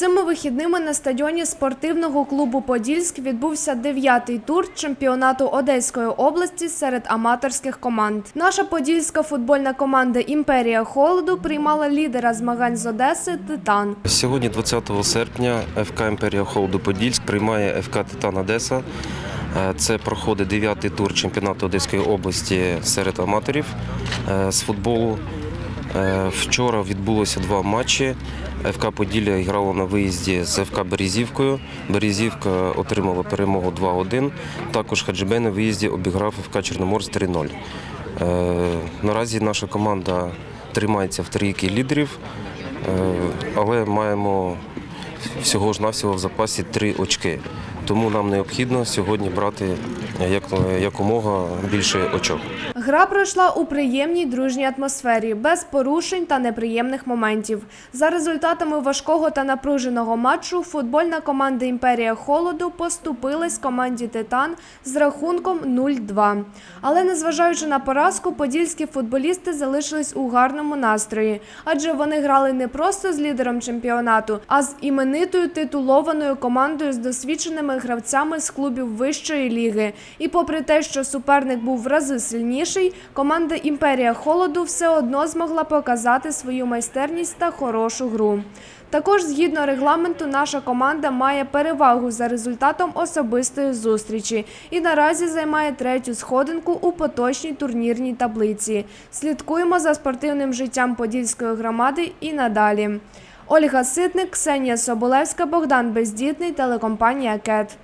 Цими вихідними на стадіоні спортивного клубу Подільськ відбувся дев'ятий тур чемпіонату Одеської області серед аматорських команд. Наша подільська футбольна команда Імперія Холоду приймала лідера змагань з Одеси Титан. Сьогодні, 20 серпня, ФК Імперія Холоду Подільськ приймає ФК Титан Одеса. Е, Це проходить дев'ятий тур чемпіонату Одеської області серед аматорів е, з футболу. Е, Вчора відбулося два матчі. ФК Поділля грало на виїзді з ФК Березівкою. Березівка отримала перемогу 2-1. Також Хаджибей на виїзді обіграв ФК Чорноморськ 3-0. Е, Наразі наша команда тримається в трійки лідерів, е, але маємо всього ж навсього в запасі три очки. Тому нам необхідно сьогодні брати як, якомога більше очок. Гра пройшла у приємній дружній атмосфері, без порушень та неприємних моментів. За результатами важкого та напруженого матчу футбольна команда Імперія Холоду поступилась команді Титан з рахунком 0-2. Але незважаючи на поразку, подільські футболісти залишились у гарному настрої, адже вони грали не просто з лідером чемпіонату, а з іменитою титулованою командою з досвідченими гравцями з клубів вищої ліги. І попри те, що суперник був в рази сильніший, команда Імперія Холоду все одно змогла показати свою майстерність та хорошу гру. Також згідно регламенту, наша команда має перевагу за результатом особистої зустрічі і наразі займає третю сходинку у поточній турнірній таблиці. Слідкуємо за спортивним життям подільської громади і надалі. Ольга Ситник, Ксенія Соболевська, Богдан Бездітний, телекомпанія КЕТ.